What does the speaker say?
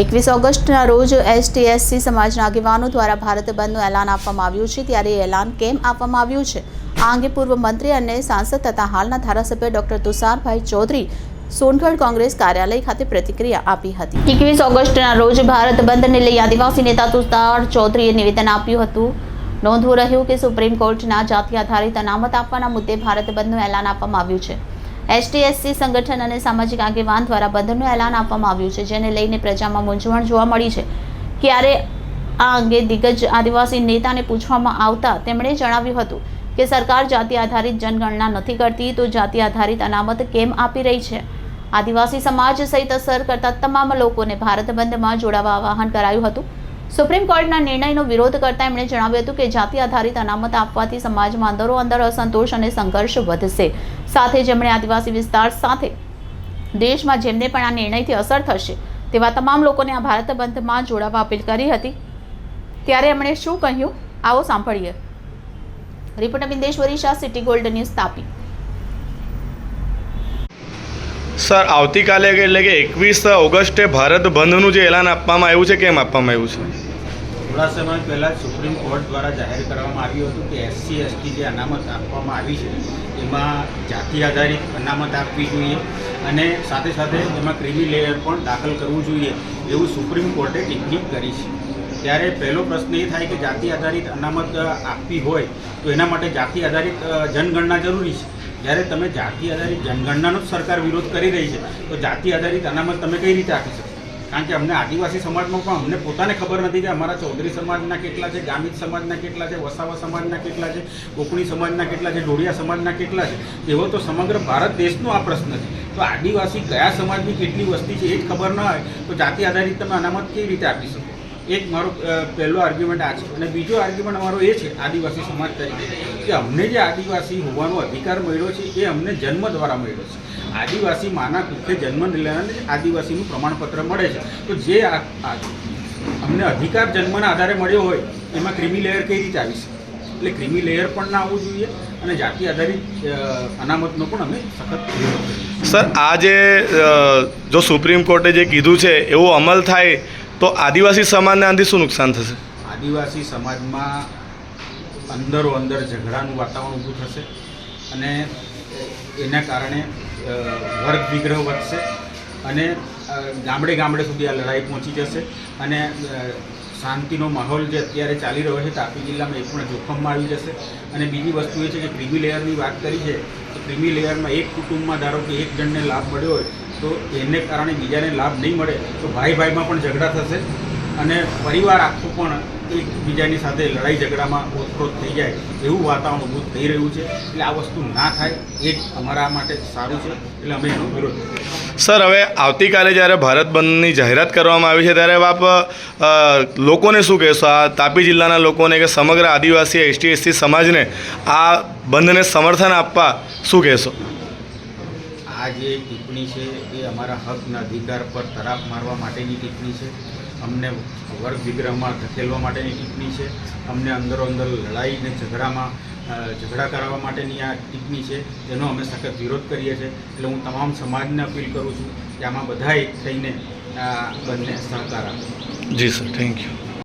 એકવીસ ઓગસ્ટના રોજ એસટીએસસી સમાજના આગેવાનો દ્વારા ભારત બંધનું એલાન આપવામાં આવ્યું છે, ત્યારે એ એલાન કેમ આપવામાં આવ્યું છે? આ અંગે પૂર્વ મંત્રી અને સાંસદ તથા હાલના ધારાસભ્ય ડોક્ટર તુષારભાઈ ચૌધરી સોનગઢ કોંગ્રેસ કાર્યાલય ખાતે પ્રતિક્રિયા આપી હતી. એકવીસ ઓગસ્ટના રોજ ભારત બંધને લઈ આદિવાસી નેતા તુષાર ચૌધરીએ નિવેદન આપ્યું હતું. નોંધવું રહ્યું કે સુપ્રીમ કોર્ટના જાતિ આધારિત અનામત આપવાના મુદ્દે ભારત બંધનું એલાન આપવામાં આવ્યું છે. એસટીએસસી સંગઠન અને સામાજિક આગેવાન દ્વારા બંધનું એલાન આપવામાં આવ્યું છે, જેને લઈને પ્રજામાં મૂંઝવણ જોવા મળી છે. ક્યારે આ અંગે દિગ્ગજ આદિવાસી નેતાને પૂછવામાં આવતા તેમણે જણાવ્યું હતું કે સરકાર જાતિ આધારિત જનગણના નથી કરતી, તો જાતિ આધારિત અનામત કેમ આપી રહી છે? આદિવાસી સમાજ સહિત અસર કરતા તમામ લોકોને ભારત બંધમાં જોડાવા આહવાન કરાયું હતું. સુપ્રીમ કોર્ટના નિર્ણયનો વિરોધ કરતા એમણે જણાવ્યું હતું કે જાતિ આધારિત અનામત આપવાથી સમાજમાં અંદરો અંદર અસંતોષ અને સંઘર્ષ વધશે. સાથે જેમણે આદિવાસી વિસ્તાર સાથે દેશમાં જેમને પણ આ નિર્ણયથી અસર થશે તેવા તમામ લોકોને આ ભારત બંધમાં જોડાવા અપીલ કરી હતી. ત્યારે એમણે શું કહ્યું? આવો સાંભળીએ. Reporter Bindeshwari Shah, city gold news Tapi. Sir આવતીકાલે એટલે કે એકવીસ ઓગસ્ટે ભારત બંધનું જે એલાન આપવામાં આવ્યું છે, કેમ આપવામાં આવ્યું છે? થોડા સમય પહેલાં સુપ્રીમ કોર્ટ દ્વારા જાહેર કરવામાં આવ્યું હતું કે એસસી એસટી જે અનામત આપવામાં આવી છે, એમાં જાતિ આધારિત અનામત આપવી જોઈએ અને સાથે સાથે એમાં ક્રિમી લેયર પણ દાખલ કરવું જોઈએ એવું સુપ્રીમ કોર્ટે ટિપ્પણી કરી છે. ત્યારે પહેલો પ્રશ્ન એ થાય કે જાતિ આધારિત અનામત આપવી હોય તો એના માટે જાતિ આધારિત જનગણના જરૂરી છે. જ્યારે તમે જાતિ આધારિત જનગણનાનો જ સરકાર વિરોધ કરી રહી છે, તો જાતિ આધારિત અનામત તમે કઈ રીતે આપી શકો કારણ કે અમને આદિવાસી સમાજમાં પણ અમને પોતાને ખબર નથી કે અમારા ચૌધરી સમાજના કેટલા છે, ગામિત સમાજના કેટલા છે, વસાવા સમાજના કેટલા છે કોકણી સમાજના કેટલા છે ડોડિયા સમાજના કેટલા છે, એવો તો સમગ્ર ભારત દેશનો આ પ્રશ્ન છે. તો આદિવાસી કયા સમાજની કેટલી વસ્તી છે એ જ ખબર ન હોય, તો જાતિ આધારિત તમે અનામત કેવી રીતે આપી શકો? એક મારો પહેલો આર્ગ્યુમેન્ટ આ છે. અને બીજો આર્ગ્યુમેન્ટ અમારો એ છે, આદિવાસી સમાજ તરીકે, કે અમને જે આદિવાસી હોવાનો અધિકાર મળ્યો છે, એ અમને જન્મ દ્વારા મળ્યો છે. આદિવાસી માના કુખે જન્મ લેવાને આદિવાસીનું પ્રમાણપત્ર મળે છે. તો જે અમને અધિકાર જન્મના આધારે મળ્યો હોય, એમાં ક્રિમી લેયર કઈ રીતે આવી શકે? એટલે ક્રિમી લેયર પણ ના આવવું જોઈએ અને જાતિ આધારિત અનામતનો પણ અમે સખત સર, આ જે જો સુપ્રીમ કોર્ટે જે કીધું છે, એવો અમલ થાય તો આદિવાસી સમાજને આનાથી શું નુકસાન થશે? આદિવાસી સમાજમાં અંદરો અંદર ઝઘડાનું વાતાવરણ ઊભું થશે અને એના કારણે વર્ગ વિગ્રહ વધશે અને ગામડે ગામડે સુધી આ લડાઈ પહોંચી જશે અને શાંતિનો માહોલ જે અત્યારે ચાલી રહ્યો છે તાપી જિલ્લામાં એ પણ જોખમમાં આવી જશે. અને બીજી વસ્તુ એ છે કે ક્રિમી લેયરની વાત કરી છે, તો ક્રિમી લેયરમાં એક કુટુંબમાં ધારો કે એક જણને લાભ મળ્યો હોય તો એને કારણે બીજાને લાભ નહીં મળે તો ભાઈ ભાઈમાં પણ ઝઘડા થશે અને પરિવાર આખું પણ એકબીજાની સાથે લડાઈ ઝઘડામાં ઓતપ્રોત થઈ જાય એવું વાતાવરણ ઊભું થઈ રહ્યું છે. એટલે આ વસ્તુ ના થાય એ અમારા માટે સારું છે. એટલે અમે એનો વિરોધ સર, હવે આવતીકાલે જ્યારે ભારત બંધની જાહેરાત કરવામાં આવી છે, ત્યારે આપ લોકોને શું કહેશો? આ તાપી જિલ્લાના લોકોને કે સમગ્ર આદિવાસી, એસટી એસટી સમાજને આ બંધને સમર્થન આપવા શું કહેશો? આ જે ટિપ્પણી છે એ અમારા હકના અધિકાર પર તરાપ મારવા માટેની ટિપ્પણી છે. અમને વર્ગ વિગ્રહમાં ધકેલવા માટેની ટિપ્પણી છે. અમને અંદરો અંદર લડાઈ ને ઝઘડામાં ઝઘડા કરાવવા માટેની આ ટિપ્પણી છે. જેનો અમે સખત વિરોધ કરીએ છીએ. એટલે હું તમામ સમાજને અપીલ કરું છું કે આમાં બધા એક થઈને બંને સહકાર આપે. જી સર, થેન્ક યુ.